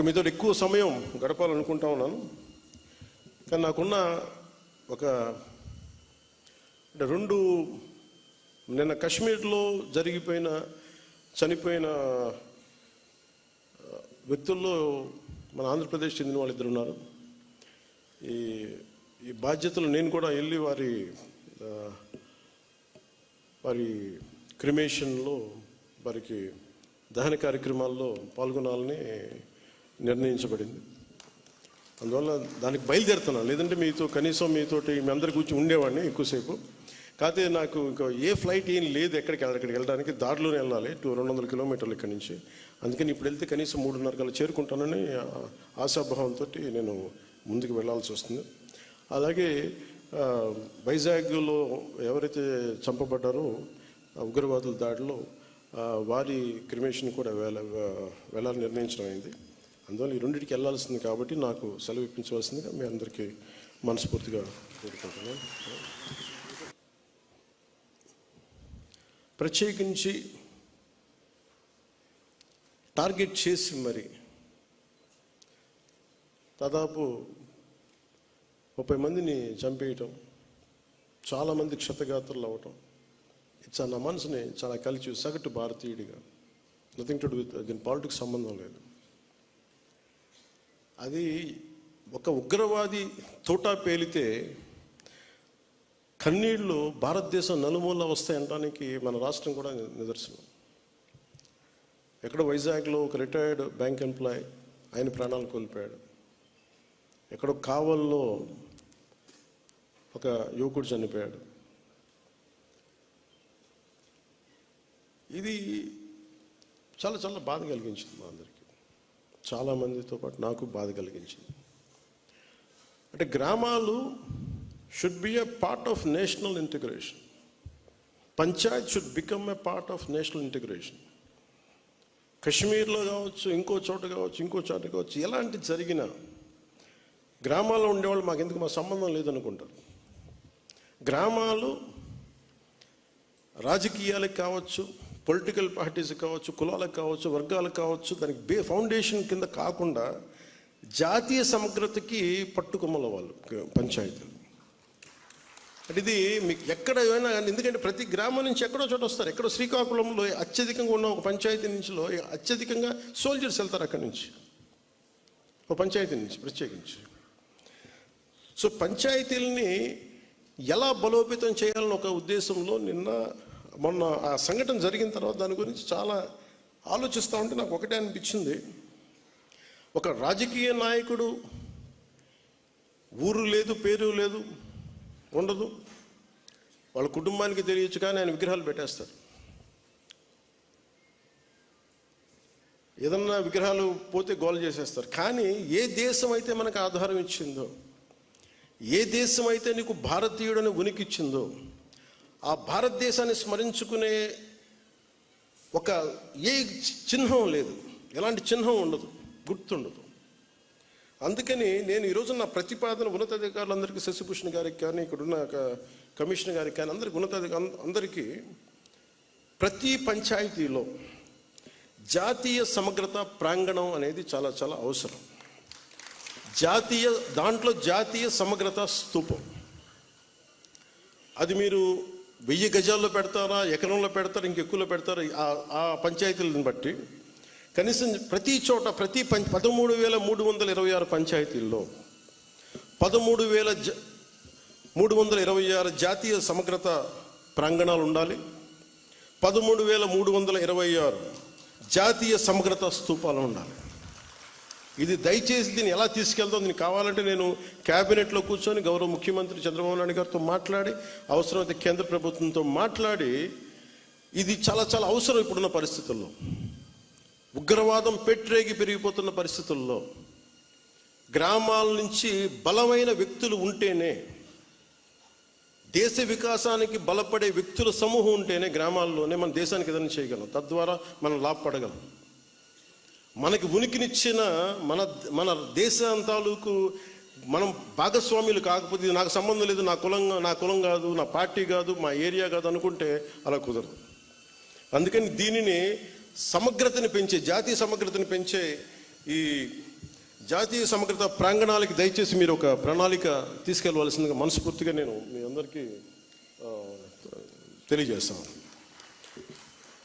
ఇక మీతో ఎక్కువ సమయం గడపాలనుకుంటా ఉన్నాను. కానీ నాకున్న ఒక అంటే రెండు నిన్న కాశ్మీర్లో జరిగిపోయిన చనిపోయిన వ్యక్తుల్లో మన ఆంధ్రప్రదేశ్ చెందిన వాళ్ళు ఇద్దరు ఉన్నారు. ఈ ఈ బాధ్యతలు నేను కూడా వెళ్ళి వారి వారి క్రిమేషన్లో వారికి దహన కార్యక్రమాల్లో పాల్గొనాలని నిర్ణయించబడింది. అందువల్ల దానికి బయలుదేరుతున్నాను. లేదంటే మీతో కనీసం మీతోటి మీ అందరి కూర్చొని ఉండేవాడిని ఎక్కువసేపు. కాకపోతే నాకు ఇంకా ఏ ఫ్లైట్ ఏం లేదు ఎక్కడికి ఎక్కడికి వెళ్ళడానికి దారిలోనే వెళ్ళాలి. టూ రెండు వందల కిలోమీటర్లు ఇక్కడి నుంచి. అందుకని ఇప్పుడు వెళ్తే కనీసం మూడున్నర కల్లా చేరుకుంటానని ఆశాభావంతో నేను ముందుకు వెళ్ళాల్సి వస్తుంది. అలాగే వైజాగ్లో ఎవరైతే చంపబడ్డారో ఉగ్రవాదుల దాడిలో వారి క్రిమేషన్ కూడా వెళ్ళ వెళ్ళాలని నిర్ణయించడం అయింది. అందువల్ల ఈ రెండింటికి వెళ్ళాల్సింది కాబట్టి నాకు సెలవు ఇప్పించవలసిందిగా మీ అందరికీ మనస్ఫూర్తిగా కోరుకుంటున్నాను. ప్రత్యేకించి టార్గెట్ చేసి మరి దాదాపు ముప్పై మందిని చంపేయటం చాలామంది క్షతగాత్రులు అవ్వటం చాలా నా మనసుని చాలా కలిసి సగటు భారతీయుడిగా నథింగ్ టు డూ విత్ దీని పాలిటిక్స్ సంబంధం లేదు. అది ఒక ఉగ్రవాది తోటా పేలితే కన్నీళ్ళు భారతదేశం నలుమూల వస్తాయనడానికి మన రాష్ట్రం కూడా నిదర్శనం. ఎక్కడ వైజాగ్లో ఒక రిటైర్డ్ బ్యాంక్ ఎంప్లాయ్ ఆయన ప్రాణాలు కోల్పోయాడు. ఎక్కడో కావల్లో ఒక యువకుడు చనిపోయాడు. ఇది చాలా చాలా బాధ కలిగించింది మా అందరికి. చాలామందితో పాటు నాకు బాధ కలిగించింది. అంటే గ్రామాలు should be a part of national integration panchayat should become a part of national integration కశ్మీర్లో కావచ్చు ఇంకో చోట కావచ్చు ఇంకో చోట కావచ్చు ఎలాంటి జరిగినా గ్రామాల్లో ఉండేవాళ్ళు మాకు ఎందుకు మా సంబంధం లేదనుకుంటారు. గ్రామాలు రాజకీయాలకు కావచ్చు పొలిటికల్ పార్టీస్ కావచ్చు కులాలకు కావచ్చు వర్గాలకు కావచ్చు దానికి బే ఫౌండేషన్ కింద కాకుండా జాతీయ సమగ్రతకి పట్టుకొమ్మల వాళ్ళు పంచాయతీలు. అంటే ఇది మీకు ఎక్కడ ఏమైనా కానీ ఎందుకంటే ప్రతి గ్రామం నుంచి ఎక్కడో చోట వస్తారు. ఎక్కడో శ్రీకాకుళంలో అత్యధికంగా ఉన్న ఒక పంచాయతీ నుంచిలో అత్యధికంగా సోల్జర్స్ వెళ్తారు అక్కడి నుంచి. ఒక పంచాయతీ నుంచి ప్రత్యేకించి. సో పంచాయతీలని ఎలా బలోపేతం చేయాలని ఒక ఉద్దేశంలో నిన్న మొన్న ఆ సంఘటన జరిగిన తర్వాత దాని గురించి చాలా ఆలోచిస్తూ ఉంటే నాకు ఒకటే అనిపించింది. ఒక రాజకీయ నాయకుడు ఊరు లేదు పేరు లేదు ఉండదు. వాళ్ళ కుటుంబానికి తెలియచ్చు కానీ ఆయన విగ్రహాలు పెట్టేస్తారు. ఏదన్నా విగ్రహాలు పోతే గోల్ చేసేస్తారు. కానీ ఏ దేశం అయితే మనకు ఆధారం ఇచ్చిందో ఏ దేశం అయితే నీకు భారతీయుడని ఉనికి ఇచ్చిందో ఆ భారతదేశాన్ని స్మరించుకునే ఒక ఏ చిహ్నం లేదు. ఎలాంటి చిహ్నం ఉండదు. గుర్తుండదు. అందుకని నేను ఈరోజు నా ప్రతిపాదన ఉన్నతాధికారులందరికీ శశిభూషణ్ గారికి కానీ ఇక్కడున్న క- కమిషనర్ గారికి కానీ అందరికి ఉన్నతాధికారు అందరికీ ప్రతి పంచాయతీలో జాతీయ సమగ్రత ప్రాంగణం అనేది చాలా చాలా అవసరం. జాతీయ దాంట్లో జాతీయ సమగ్రత స్తూపం అది మీరు వెయ్యి గజాల్లో పెడతారా ఎకరంలో పెడతారా ఇంకెక్కువలో పెడతారా ఆ- ఆ పంచాయతీలను బట్టి కనీసం ప్రతి చోట ప్రతి పం పదమూడు వేల మూడు వందల ఇరవై ఆరు పంచాయతీల్లో పదమూడు వేల జ మూడు వందల ఇరవై ఆరు జాతీయ సమగ్రత ప్రాంగణాలు ఉండాలి. పదమూడు వేల మూడు వందల ఇరవై ఆరు జాతీయ సమగ్రత స్తూపాలు ఉండాలి. ఇది దయచేసి దీన్ని ఎలా తీసుకెళ్తాం దీనికి కావాలంటే నేను క్యాబినెట్లో కూర్చొని గౌరవ ముఖ్యమంత్రి చంద్రబాబు నాయుడు గారితో మాట్లాడి అవసరమైతే కేంద్ర ప్రభుత్వంతో మాట్లాడి ఇది చాలా చాలా అవసరం ఇప్పుడున్న పరిస్థితుల్లో. ఉగ్రవాదం పెట్రేగి పెరిగిపోతున్న పరిస్థితుల్లో. గ్రామాల నుంచి బలమైన వ్యక్తులు ఉంటేనే దేశ వికాసానికి బలపడే వ్యక్తుల సమూహం ఉంటేనే గ్రామాల్లోనే మన దేశానికి ఏదైనా చేయగలం. తద్వారా మనం లాభపడగలం. మనకి ఉనికినిచ్చిన మన మన దేశం తాలూకు మనం భాగస్వాములు కాకపోతే నాకు సంబంధం లేదు నా కులం నా కులం కాదు నా పార్టీ కాదు మా ఏరియా కాదు అనుకుంటే అలా కుదరదు. అందుకని దీనిని సమగ్రతని పెంచే జాతీయ సమగ్రతని పెంచే ఈ జాతీయ సమగ్రత ప్రాంగణాలకి దయచేసి మీరు ఒక ప్రణాళిక తీసుకెళ్ళవలసిందిగా మనస్ఫూర్తిగా నేను మీ అందరికీ తెలియజేస్తాను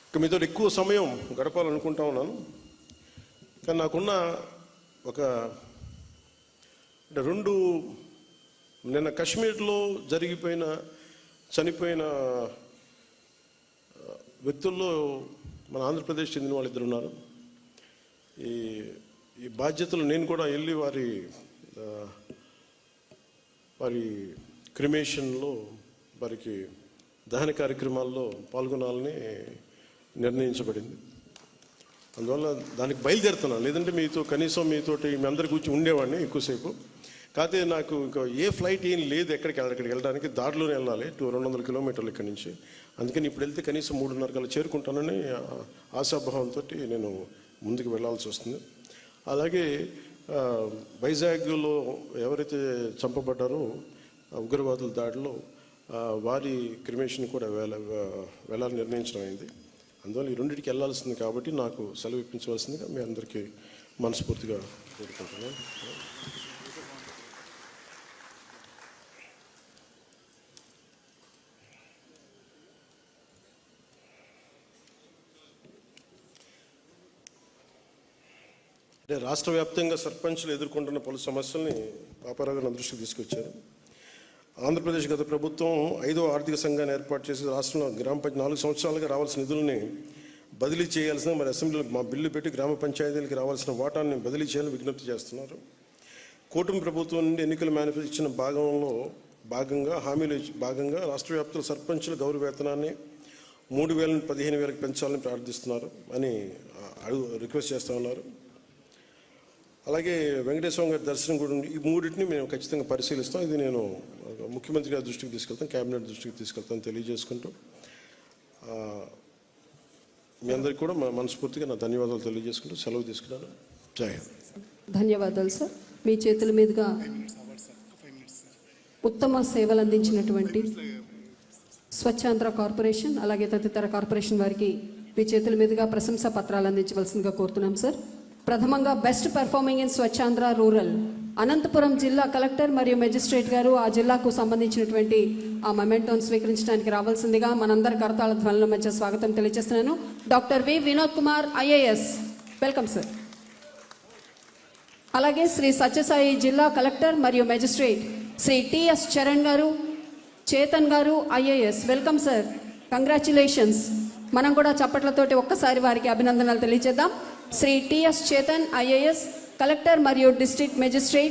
ఇక మీతో ఎక్కువ సమయం గడపాలనుకుంటా ఉన్నాను. కానీ నాకున్న ఒక అంటే రెండు నిన్న కాశ్మీర్లో జరిగిపోయిన చనిపోయిన వ్యక్తుల్లో మన ఆంధ్రప్రదేశ్ చెందిన వాళ్ళు ఇద్దరు ఉన్నారు. ఈ ఈ బాధ్యతలు నేను కూడా వెళ్ళి వారి వారి క్రిమేషన్లో వారికి దహన కార్యక్రమాల్లో పాల్గొనాలని నిర్ణయించబడింది. అందువల్ల దానికి బయలుదేరుతున్నాను. లేదంటే మీతో కనీసం మీతోటి మీ అందరి కూర్చి ఉండేవాడిని ఎక్కువసేపు. కాకపోతే నాకు ఇంకా ఏ ఫ్లైట్ ఏం లేదు ఎక్కడికి ఎక్కడికి వెళ్ళడానికి దారిలోనే వెళ్ళాలి. టూ రెండు వందల కిలోమీటర్లు ఇక్కడి నుంచి. అందుకని ఇప్పుడు వెళ్తే కనీసం మూడున్నర కల్లా చేరుకుంటానని ఆశాభావంతో నేను ముందుకు వెళ్ళాల్సి వస్తుంది. అలాగే వైజాగ్లో ఎవరైతే చంపబడ్డారో ఉగ్రవాదుల దాడిలో వారి క్రిమేషన్ కూడా వెళ్ళ వెళ్ళాలని నిర్ణయించడం అయింది. అందువల్ల ఈ రెండింటికి వెళ్ళాల్సింది కాబట్టి నాకు సెలవు ఇప్పించవలసిందిగా మీ అందరికీ మనస్ఫూర్తిగా కోరుకుంటున్నాను. అంటే రాష్ట్ర వ్యాప్తంగా సర్పంచ్లు ఎదుర్కొంటున్న పలు సమస్యల్ని పాపారావు గారు దృష్టికి తీసుకొచ్చారు. ఆంధ్రప్రదేశ్ గత ప్రభుత్వం ఐదో ఆర్థిక సంఘాన్ని ఏర్పాటు చేసి రాష్ట్రంలో గ్రామ పంచాయతీ నాలుగు సంవత్సరాలుగా రావాల్సిన నిధుల్ని బదిలీ చేయాల్సిన మరి అసెంబ్లీలో మా బిల్లు పెట్టి గ్రామ పంచాయతీలకు రావాల్సిన వాటాన్ని బదిలీ చేయాలని విజ్ఞప్తి చేస్తున్నారు. కూటమి ప్రభుత్వం నుండి ఎన్నికల మేనిఫెస్టో ఇచ్చిన భాగంలో భాగంగా హామీలు ఇచ్చి- భాగంగా రాష్ట్ర వ్యాప్తంగా సర్పంచుల గౌరవ వేతనాన్ని మూడు వేల పదిహేను వేలకు పెంచాలని ప్రార్థిస్తున్నారు అని అడుగు రిక్వెస్ట్ చేస్తూ ఉన్నారు. అలాగే వెంకటేశ్వరం గారి దర్శనం కూడా ఈ మూడింటిని మేము ఖచ్చితంగా పరిశీలిస్తాం. ఇది నేను ముఖ్యమంత్రి గారి దృష్టికి తీసుకెళ్తాం కేబినెట్ దృష్టికి తీసుకెళ్తాను తెలియజేసుకుంటూ. మీ అందరికీ కూడా మా మనస్ఫూర్తిగా నా ధన్యవాదాలు తెలియజేసుకుంటూ సెలవు తీసుకున్నాను. జై ధన్యవాదాలు సార్. మీ చేతుల మీదుగా ఉత్తమ సేవలు అందించినటువంటి స్వచ్ఛాంధ్ర కార్పొరేషన్ అలాగే తదితర కార్పొరేషన్ వారికి మీ చేతుల మీదుగా ప్రశంసా పత్రాలు అందించవలసిందిగా కోరుతున్నాం సార్. ప్రథమంగా best performing in Swachhandhra rural. Anantapuram జిల్లా కలెక్టర్ మరియు మెజిస్ట్రేట్ గారు ఆ జిల్లాకు సంబంధించినటువంటి ఆ మొమెంటోను స్వీకరించడానికి రావాల్సిందిగా మనందరి కరతాళ ధ్వనుల మధ్య స్వాగతం తెలియజేస్తున్నాను. Doctor V Vinod Kumar IAS. Welcome sir. అలాగే శ్రీ సత్యసాయి జిల్లా కలెక్టర్ మరియు మెజిస్ట్రేట్ శ్రీ టిఎస్ చరణ్ గారు చేతన్ గారు ఐఏఎస్. Welcome sir. కంగ్రాచులేషన్స్. మనం కూడా చప్పట్లతోటి ఒక్కసారి వారికి అభినందనలు తెలియజేద్దాం. Shri TS Chetan IAS collector మరియు డిస్ట్రిక్ట్ మెజిస్ట్రేట్